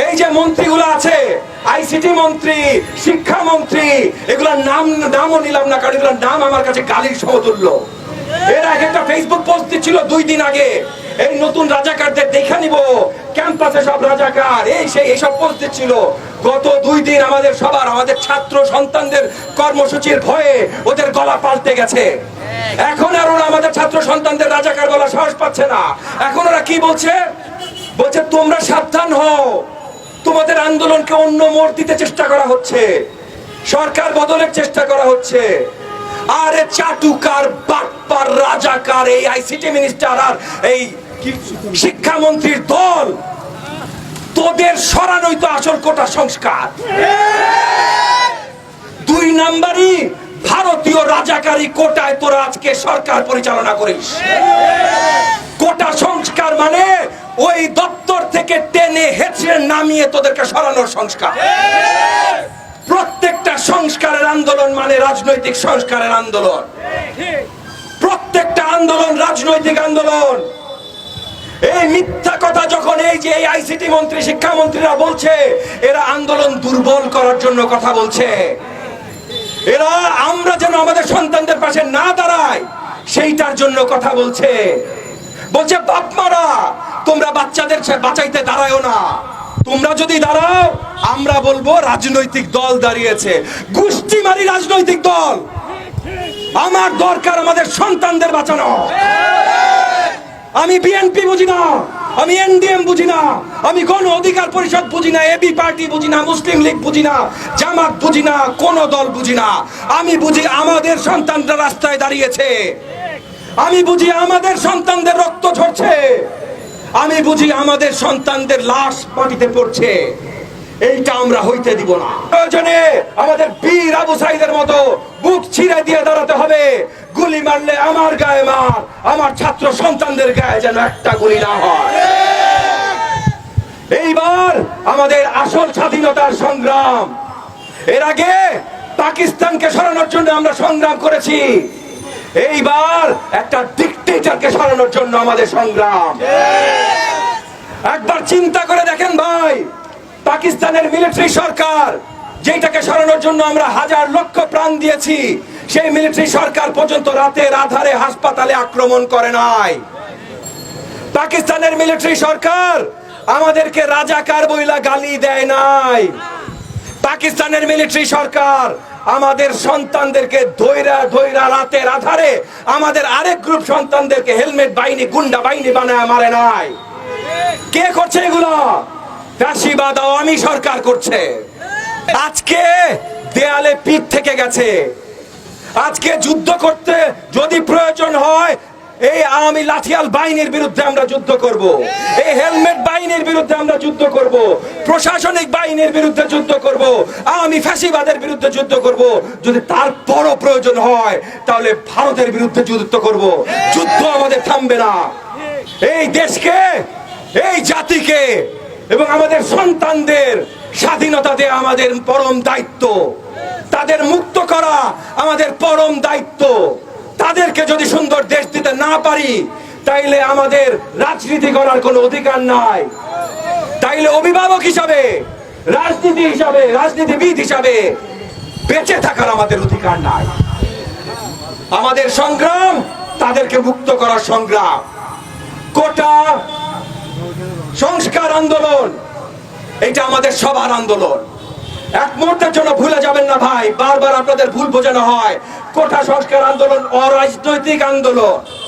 এই যে মন্ত্রীগুলো আছে আইসিটি মন্ত্রী, শিক্ষা মন্ত্রী, এগুলোর নাম, নামও নিলাম না, কারণ এগুলোর নাম আমার কাছে গালির সমতুল্য। এর আগে একটা ফেসবুক পোস্ট দিচ্ছিল দুই দিন আগে, এই নতুন রাজাকারদের দেখা নিব ক্যাম্পাসে সব রাজাকার, এই সেই এইসব পোস্ট দিচ্ছিল। গত দুই দিন আমাদের সবার, আমাদের ছাত্র সন্তানদের কর্মসূচির ভয়ে ওদের গলা পাল্টে গেছে। এখন আর ওরা আমাদের ছাত্র সন্তানদের রাজাকার বলা সাহস পাচ্ছে না। এখন ওরা কি বলছে? বলছে, তোমরা সাবধান হও তোমাদের আন্দোলনকে অন্য মোড় দিতে চেষ্টা করা হচ্ছে। সরকার বদলের চেষ্টা করা হচ্ছে। আরে চাটুকার, বাটপার, রাজাকার, এই আইসিটি মিনিস্টার আর এই শিক্ষামন্ত্রীর দল, তোদের সরানোই তো আসল কোটা সংস্কার। দুই নাম্বারই ভারতীয় রাজাকারী কোটায় তোরা আজকে সরকার পরিচালনা করিস। কোটা সংস্কার মানে ওই দপ্তর থেকে টেনে হেঁচড়ে নামিয়ে তোদেরকে সরানোর সংস্কার। প্রত্যেকটা সংস্কারের আন্দোলন মানে রাজনৈতিক সংস্কারের আন্দোলন। প্রত্যেকটা আন্দোলন রাজনৈতিক আন্দোলন। এই মিথ্যা কথা যখন এই যে এই আইসিটি মন্ত্রী শিক্ষামন্ত্রীরা বলছে, এরা আন্দোলন দুর্বল করার জন্য কথা বলছে। এরা আমরা যেন আমাদের সন্তানদের পাশে না দাঁড়াই, সেইটার জন্য কথা বলছে। বলছে, বাপ মারা তোমরা বাচ্চাদের বাঁচাইতে দাঁড়ায়ও না। তোমরা যদি দাঁড়াও, আমরা বলব রাজনৈতিক দল দাঁড়িয়েছে। গোষ্ঠী মারি রাজনৈতিক দল। আমার দরকার আমাদের সন্তানদের বাঁচানো। আমি বিএনপি বুঝি না, আমি এনডিএম বুঝি না, আমি গণ অধিকার পরিষদ বুঝি না, এবি পার্টি বুঝি না, মুসলিম লীগ বুঝি না, জামাত বুঝি না, কোন দল বুঝি না। আমি বুঝি আমাদের সন্তানরা রাস্তায় দাঁড়িয়েছে। আমি বুঝি আমাদের সন্তানদের রক্ত ঝরছে। আমি বুঝি আমাদের সন্তানদের লাশ মাটিতে পড়ছে। এইটা আমরা হইতে দিব না। প্রয়োজনে আমাদের বীর আবু সাইদের মতো বুক ছিঁড়ে দিয়ে দাঁড়াতে হবে। গুলি মারলে আমার গায়ে মার, আমার ছাত্র সন্তানদের গায়ে যেন একটা গুলি না হয়। এইবার আমাদের আসল স্বাধীনতার সংগ্রাম। এর আগে পাকিস্তানকে সরানোর জন্য আমরা সংগ্রাম করেছি। এইবার একটা ডিকটেটরকে সরানোর জন্য আমাদের সংগ্রাম। একবার চিন্তা করে দেখেন ভাই, পাকিস্তানের মিলিটারি সরকার যেটাকে সরানোর জন্য আমরা হাজার লক্ষ প্রাণ দিয়েছি, সেই মিলিটারি সরকার পর্যন্ত রাতের আধারে হাসপাতালে আক্রমণ করে নাই। পাকিস্তানের মিলিটারি সরকার আমাদেরকে রাজাকার বইলা গালি দেয় নাই। পাকিস্তানের মিলিটারি সরকার আমাদের সন্তানদেরকে ধৈরা ধৈরা রাতের আধারে আমাদের আরেক গ্রুপ সন্তানদেরকে হেলমেট, বাহিনী, গুন্ডা বাহিনী বানায়, মারে নাই। কে করছে এগুলো? ফ্যাসিবাদ আওয়ামী সরকার করছে। আজকে দেয়ালে পিঠ থেকে গেছে। আজকে যুদ্ধ করতে এই আওয়ামী লাঠিয়াল বাহিনীর বিরুদ্ধে আমরা যুদ্ধ করব। এই হেলমেট বাহিনীর বিরুদ্ধে আমরা যুদ্ধ করব। প্রশাসনিক বাহিনীর বিরুদ্ধে যুদ্ধ করব। আওয়ামী ফ্যাসিবাদের বিরুদ্ধে যুদ্ধ করব। যদি তারপরও প্রয়োজন হয়, তাহলে ভারতের বিরুদ্ধে যুদ্ধ করব। যুদ্ধ আমাদের থামবে না। এই দেশকে, এই জাতিকে এবং আমাদের সন্তানদের স্বাধীনতা দেওয়া আমাদের পরম দায়িত্ব। তাদের মুক্ত করা আমাদের পরম দায়িত্ব। তাদেরকে যদি সুন্দর দেশ দিতে না পারি, তাইলে আমাদের রাজনীতি করার কোনো অধিকার নাই। তাইলে অভিভাবক হিসাবে, রাজনীতি হিসাবে, রাজনীতিবিদ হিসাবে বেঁচে থাকার আমাদের অধিকার নাই। আমাদের সংগ্রাম তাদেরকে মুক্ত করার সংগ্রাম। কোটা সংস্কার আন্দোলন, এটা আমাদের সবার আন্দোলন। এক মুহূর্তের জন্য ভুলে যাবেন না ভাই। বারবার আপনাদের ভুল বোঝানো হয়। কোটা সংস্কার আন্দোলন অরাজনৈতিক আন্দোলন।